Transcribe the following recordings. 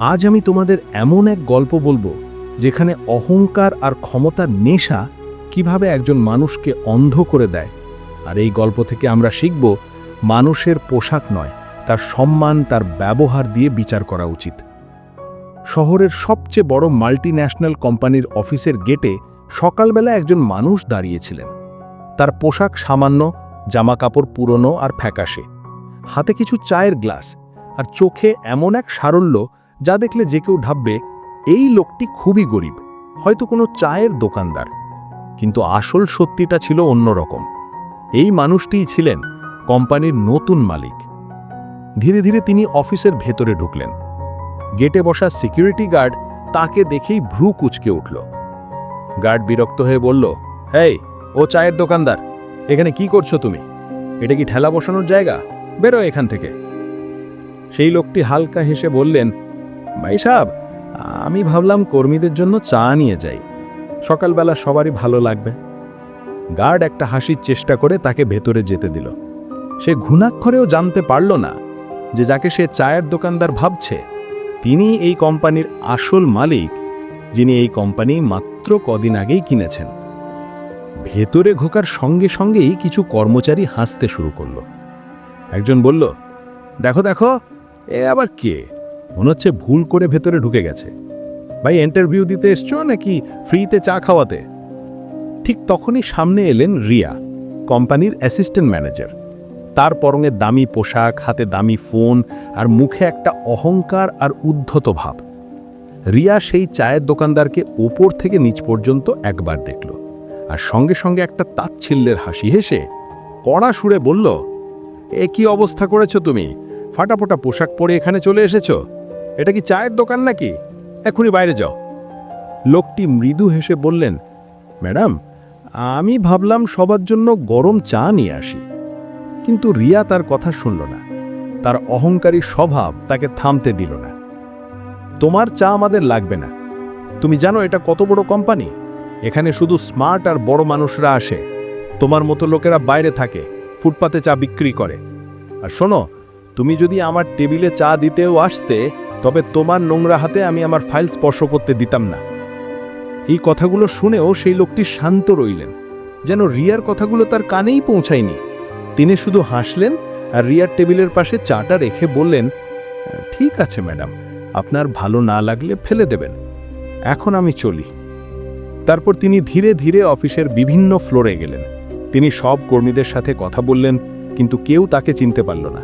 আজ আমি তোমাদের এমন এক গল্প বলব, যেখানে অহংকার আর ক্ষমতার নেশা কীভাবে একজন মানুষকে অন্ধ করে দেয়। আর এই গল্প থেকে আমরা শিখব, মানুষের পোশাক নয়, তার সম্মান, তার ব্যবহার দিয়ে বিচার করা উচিত। শহরের সবচেয়ে বড় মাল্টিন্যাশনাল কোম্পানির অফিসের গেটে সকালবেলা একজন মানুষ দাঁড়িয়েছিলেন। তার পোশাক সামান্য, জামাকাপড় পুরনো আর ফ্যাকাশে। হাতে কিছু চায়ের গ্লাস আর চোখে এমন এক সারল্য যা দেখলে যে কেউ ভাববে, এই লোকটি খুবই গরিব, হয়তো কোনো চায়ের দোকানদার। কিন্তু আসল সত্যিটা ছিল অন্যরকম। এই মানুষটিই ছিলেন কোম্পানির নতুন মালিক। ধীরে ধীরে তিনি অফিসের ভেতরে ঢুকলেন। গেটে বসা সিকিউরিটি গার্ড তাকে দেখেই ভ্রু কুচকে উঠল। গার্ড বিরক্ত হয়ে বলল, হেই, ও চায়ের দোকানদার, এখানে কি করছ তুমি? এটা কি ঠেলা বসানোর জায়গা? বেরো এখান থেকে। সেই লোকটি হালকা হেসে বললেন ভাই সাহেব আমি ভাবলাম কর্মীদের জন্য চা নিয়ে যাই। সকালবেলা সবারই ভালো লাগবে। গার্ড একটা হাসির চেষ্টা করে তাকে ভেতরে যেতে দিল। সে ঘুণাক্ষরেও জানতে পারল না যে যাকে সে চায়ের দোকানদার ভাবছে, তিনি এই কোম্পানির আসল মালিক, যিনি এই কোম্পানি মাত্র কদিন আগেই কিনেছেন। ভেতরে ঘোকার সঙ্গে সঙ্গেই কিছু কর্মচারী হাসতে শুরু করল। একজন বলল, দেখো দেখো, এ আবার কে? মনে হচ্ছে ভুল করে ভেতরে ঢুকে গেছে। ভাই ইন্টারভিউ দিতে এসছো নাকি ফ্রিতে চা খাওয়াতে? ঠিক তখনই সামনে এলেন রিয়া, কোম্পানির অ্যাসিস্ট্যান্ট ম্যানেজার তার পরঙে দামি পোশাক, হাতে দামি ফোন আর মুখে একটা অহংকার আর উদ্ধত ভাব। রিয়া সেই চায়ের দোকানদারকে ওপর থেকে নিচ পর্যন্ত একবার দেখল আর সঙ্গে সঙ্গে একটা তাচ্ছিল্যের হাসি হেসে কড়া সুরে বলল, এ কি অবস্থা করেছ তুমি? ফাটাফোটা পোশাক পরে এখানে চলে এসেছ? এটা কি চায়ের দোকান নাকি? এখনই বাইরে যাও। লোকটি মৃদু হেসে বললেন, ম্যাডাম, আমি ভাবলাম সবার জন্য গরম চা নিয়ে আসি। কিন্তু রিয়া তার কথা শুনল না। তার অহংকারী স্বভাব তাকে থামতে দিল না। তোমার চা আমাদের লাগবে না। তুমি জানো এটা কত বড় কোম্পানি? এখানে শুধু স্মার্ট আর বড় মানুষরা আসে। তোমার মতো লোকেরা বাইরে থাকে, ফুটপাতে চা বিক্রি করে। আর শোনো, তুমি যদি আমার টেবিলে চা দিতেও আসতে তবে তোমার নোংরা হাতে আমি আমার ফাইল স্পর্শ করতে দিতাম না। এই কথাগুলো শুনেও সেই লোকটি শান্ত রইলেন, যেন রিয়ার কথাগুলো তার কানেই পৌঁছায়নি। তিনি শুধু হাসলেন আর রিয়ার টেবিলের পাশে চাটা রেখে বললেন, ঠিক আছে, ম্যাডাম, আপনার ভালো না লাগলে ফেলে দেবেন। এখন আমি চলি। তারপর তিনি ধীরে ধীরে অফিসের বিভিন্ন ফ্লোরে গেলেন। তিনি সব কর্মীদের সাথে কথা বললেন, কিন্তু কেউ তাকে চিনতে পারল না।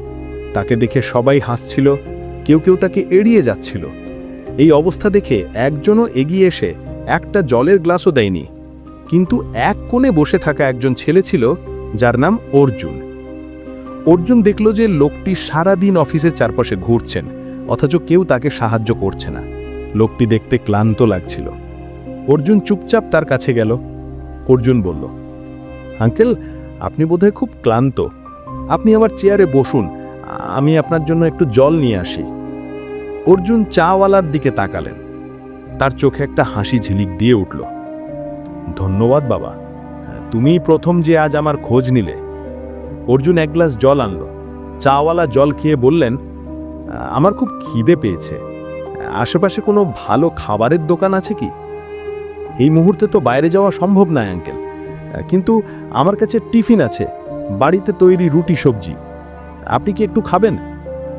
তাকে দেখে সবাই হাসছিল কেউ কেউ তাকে এড়িয়ে যাচ্ছিল। এই অবস্থা দেখে একজনও এগিয়ে এসে একটা জলের গ্লাসও দেয়নি। কিন্তু এক কোণে বসে থাকা একজন ছেলে ছিল, যার নাম অর্জুন। অর্জুন দেখল যে লোকটি সারাদিন অফিসের চারপাশে ঘুরছেন, অথচ কেউ তাকে সাহায্য করছে না। লোকটি দেখতে ক্লান্ত লাগছিল। অর্জুন চুপচাপ তার কাছে গেল। অর্জুন বলল, আঙ্কেল, আপনি বোধহয় খুব ক্লান্ত। আপনি আমার চেয়ারে বসুন আমি আপনার জন্য একটু জল নিয়ে আসি। অর্জুন চাওয়ালার দিকে তাকালেন। তার চোখে একটা হাসি ঝিলিক দিয়ে উঠল। ধন্যবাদ, বাবা। তুমিই প্রথম যে আজ আমার খোঁজ নিলে। অর্জুন এক গ্লাস জল আনলো। চাওয়ালা জল খেয়ে বললেন, আমার খুব খিদে পেয়েছে। আশেপাশে কোনো ভালো খাবারের দোকান আছে কি? এই মুহূর্তে তো বাইরে যাওয়া সম্ভব নয়, আঙ্কেল। কিন্তু আমার কাছে টিফিন আছে। বাড়িতে তৈরি রুটি সবজি। আপনি কি একটু খাবেন?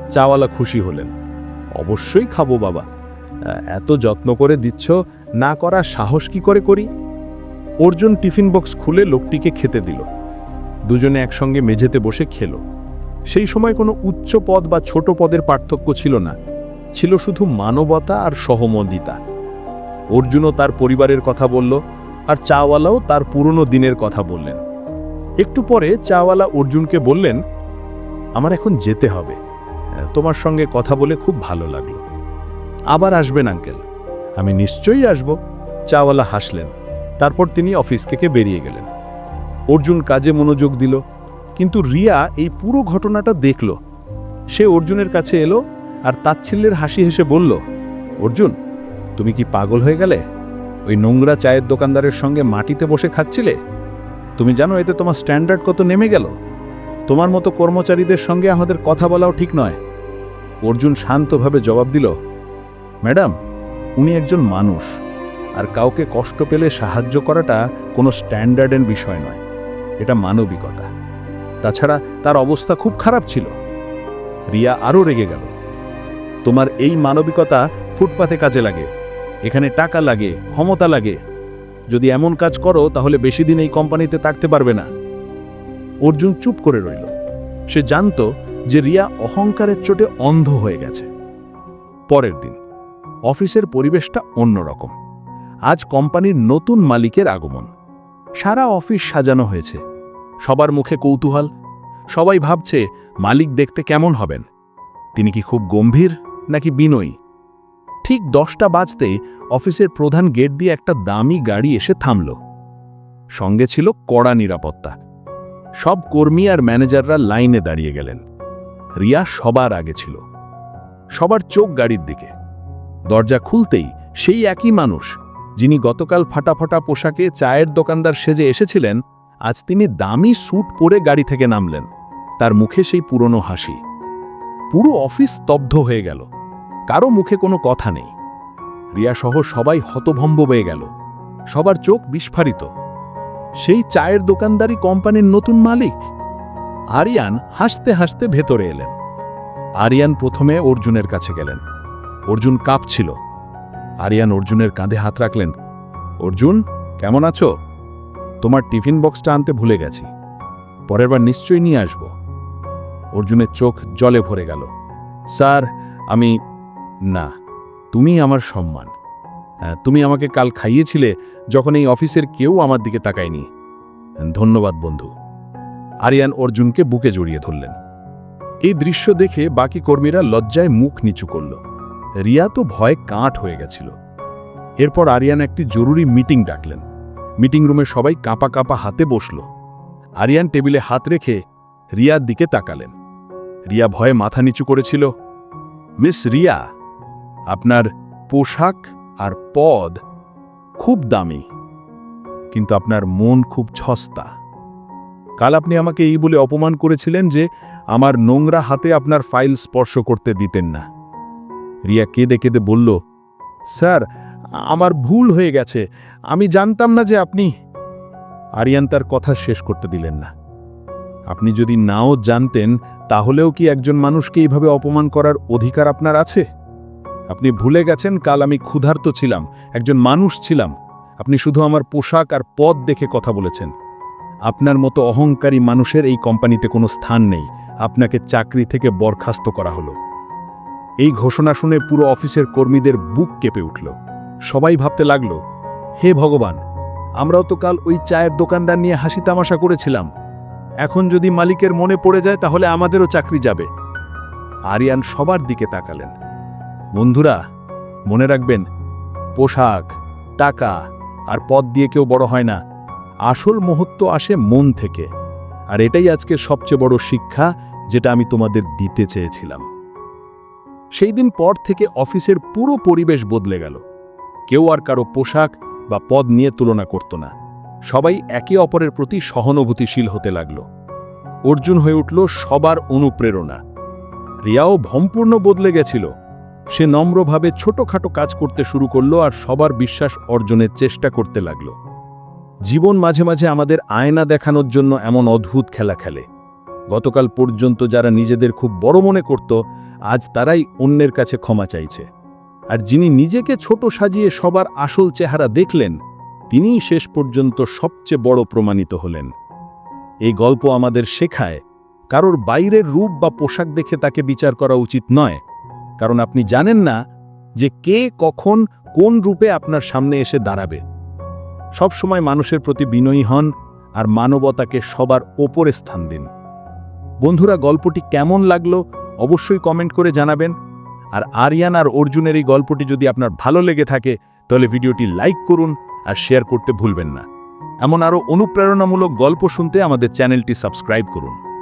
চাওয়ালা খুশি হলেন। অবশ্যই খাব বাবা। এত যত্ন করে দিচ্ছ, না করা সাহস কি করে করি? অর্জুন টিফিন বক্স খুলে লোকটিকে খেতে দিল। দুজনে একসঙ্গে মেঝেতে বসে খেলো। সেই সময় কোনো উচ্চ পদ বা ছোট পদের পার্থক্য ছিল না। ছিল শুধু মানবতা আর সহমদিতা অর্জুনও তার পরিবারের কথা বলল আর চাওয়ালাও তার পুরনো দিনের কথা বললেন। একটু পরে চাওয়ালা অর্জুনকে বললেন আমার এখন যেতে হবে। তোমার সঙ্গে কথা বলে খুব ভালো লাগল। আবার আসবেন, আঙ্কেল। আমি নিশ্চয়ই আসব। চাওয়ালা হাসলেন। তারপর তিনি অফিস থেকে বেরিয়ে গেলেন। অর্জুন কাজে মনোযোগ দিল, কিন্তু রিয়া এই পুরো ঘটনাটা দেখল। সে অর্জুনের কাছে এলো আর তাচ্ছিল্যের হাসি হেসে বলল, অর্জুন, তুমি কি পাগল হয়ে গেলে? ওই নোংরা চায়ের দোকানদারের সঙ্গে মাটিতে বসে খাচ্ছিলে? তুমি জানো এতে তোমার স্ট্যান্ডার্ড কত নেমে গেল? তোমার মতো কর্মচারীদের সঙ্গে আমাদের কথা বলাও ঠিক নয়। অর্জুন শান্তভাবে জবাব দিল, ম্যাডাম, উনি একজন মানুষ, আর কাউকে কষ্ট পেলে সাহায্য করাটা কোনো স্ট্যান্ডার্ডের বিষয় নয়। এটা মানবিকতা। তাছাড়া তার অবস্থা খুব খারাপ ছিল। রিয়া আরও রেগে গেল, তোমার এই মানবিকতা ফুটপাতে কাজে লাগে, এখানে টাকা লাগে, ক্ষমতা লাগে। যদি এমন কাজ করো, তাহলে বেশি দিন এই কোম্পানিতে থাকতে পারবে না। অর্জুন চুপ করে রইল। সে জানত যে রিয়া অহংকারের চোটে অন্ধ হয়ে গেছে। পরের দিন, অফিসের পরিবেশটা অন্যরকম। আজ কোম্পানির নতুন মালিকের আগমন। সারা অফিস সাজানো হয়েছে। সবার মুখে কৌতূহল। সবাই ভাবছে, মালিক দেখতে কেমন হবেন? তিনি কি খুব গম্ভীর, নাকি বিনয়ী? ঠিক দশটা বাজতেই অফিসের প্রধান গেট দিয়ে একটা দামি গাড়ি এসে থামল। সঙ্গে ছিল কড়া নিরাপত্তা। সব কর্মী আর ম্যানেজাররা লাইনে দাঁড়িয়ে গেলেন। রিয়া সবার আগে ছিল। সবার চোখ গাড়ির দিকে। দরজা খুলতেই সেই একই মানুষ, যিনি গতকাল ফাটাফাটা পোশাকে চায়ের দোকানদার সেজে এসেছিলেন, আজ তিনি দামি স্যুট পরে গাড়ি থেকে নামলেন। তার মুখে সেই পুরনো হাসি। পুরো অফিস স্তব্ধ হয়ে গেল। কারও মুখে কোনো কথা নেই। রিয়াসহ সবাই হতভম্ব হয়ে গেল। সবার চোখ বিস্ফারিত। সেই চায়ের দোকানদারি কোম্পানির নতুন মালিক। আরিয়ান হাসতে হাসতে ভেতরে এলেন। আরিয়ান প্রথমে অর্জুনের কাছে গেলেন। অর্জুন কাঁপছিল। আরিয়ান অর্জুনের কাঁধে হাত রাখলেন। অর্জুন, কেমন আছো? তোমার টিফিন বক্সটা আনতে ভুলে গেছি। পরের বার নিশ্চয়ই নিয়ে আসব। অর্জুনের চোখ জলে ভরে গেল। স্যার, আমি, না তুমি আমার সম্মান। তুমি আমাকে কাল খাইয়েছিলে যখন এই অফিসের কেউ আমার দিকে তাকায়নি। ধন্যবাদ, বন্ধু। আরিয়ান অর্জুনকে বুকে জড়িয়ে ধরলেন। এই দৃশ্য দেখে বাকি কর্মীরা লজ্জায় মুখ নিচু করল। রিয়া তো ভয়ে কাঠ হয়ে গেছিল। এরপর আরিয়ান একটি জরুরি মিটিং ডাকলেন। মিটিং রুমে সবাই কাঁপা কাঁপা হাতে বসল। আরিয়ান টেবিলে হাত রেখে রিয়ার দিকে তাকালেন। রিয়া ভয়ে মাথা নিচু করেছিল। মিস রিয়া, আপনার পোশাক আর পদ খুব দামি, কিন্তু আপনার মন খুব ছস্তা। কাল আপনি আমাকে এই বলে অপমান করেছিলেন যে আমার নোংরা হাতে আপনার ফাইল স্পর্শ করতে দিতেন না। রিয়া কেঁদে কেঁদে বলল, স্যার, আমার ভুল হয়ে গেছে, আমি জানতাম না যে আপনি আরিয়ান তার কথা শেষ করতে দিলেন না। আপনি যদি নাও জানতেন, তাহলেও কি একজন মানুষকে এইভাবে অপমান করার অধিকার আপনার আছে? আপনি ভুলে গেছেন, কাল আমি ক্ষুধার্ত ছিলাম, একজন মানুষ ছিলাম। আপনি শুধু আমার পোশাক আর পদ দেখে কথা বলেছেন। আপনার মতো অহংকারী মানুষের এই কোম্পানিতে কোনো স্থান নেই। আপনাকে চাকরি থেকে বরখাস্ত করা হলো। এই ঘোষণা শুনে পুরো অফিসের কর্মীদের বুক কেঁপে উঠল। সবাই ভাবতে লাগল, হে ভগবান, আমরাও তো কাল ওই চায়ের দোকানদার নিয়ে হাসি তামাশা করেছিলাম। এখন যদি মালিকের মনে পড়ে যায়, তাহলে আমাদেরও চাকরি যাবে। আরিয়ান সবার দিকে তাকালেন। বন্ধুরা, মনে রাখবেন, পোশাক, টাকা আর পদ দিয়ে কেউ বড় হয় না। আসল মুহূর্ত আসে মন থেকে। আর এটাই আজকের সবচেয়ে বড় শিক্ষা যেটা আমি তোমাদের দিতে চেয়েছিলাম। সেই দিন পর থেকে অফিসের পুরো পরিবেশ বদলে গেল। কেউ আর কারও পোশাক বা পদ নিয়ে তুলনা করত না। সবাই একে অপরের প্রতি সহানুভূতিশীল হতে লাগল। অর্জুন হয়ে উঠল সবার অনুপ্রেরণা। রিয়াও ভম্পূর্ণ বদলে গেছিল। সে নম্রভাবে ছোটখাটো কাজ করতে শুরু করল আর সবার বিশ্বাস অর্জনের চেষ্টা করতে লাগল। জীবন মাঝে মাঝে আমাদের আয়না দেখানোর জন্য এমন অদ্ভুত খেলা খেলে। গতকাল পর্যন্ত যারা নিজেদের খুব বড় মনে করত, আজ তারাই অন্যের কাছে ক্ষমা চাইছে। আর যিনি নিজেকে ছোট সাজিয়ে সবার আসল চেহারা দেখলেন, তিনিই শেষ পর্যন্ত সবচেয়ে বড় প্রমাণিত হলেন। এই গল্প আমাদের শেখায়, কারোর বাইরের রূপ বা পোশাক দেখে তাকে বিচার করা উচিত নয় কারণ আপনি জানেন না যে কে কখন কোন রূপে আপনার সামনে এসে দাঁড়াবে। সব সময় মানুষের প্রতি বিনয়ী হন আর মানবতাকে সবার ওপরে স্থান দিন। বন্ধুরা, গল্পটি কেমন লাগল অবশ্যই কমেন্ট করে জানাবেন। আর আরিয়ান আর অর্জুনের এই গল্পটি যদি আপনার ভালো লেগে থাকে, তাহলে ভিডিওটি লাইক করুন আর শেয়ার করতে ভুলবেন না। এমন আরও অনুপ্রেরণামূলক গল্প শুনতে আমাদের চ্যানেলটি সাবস্ক্রাইব করুন।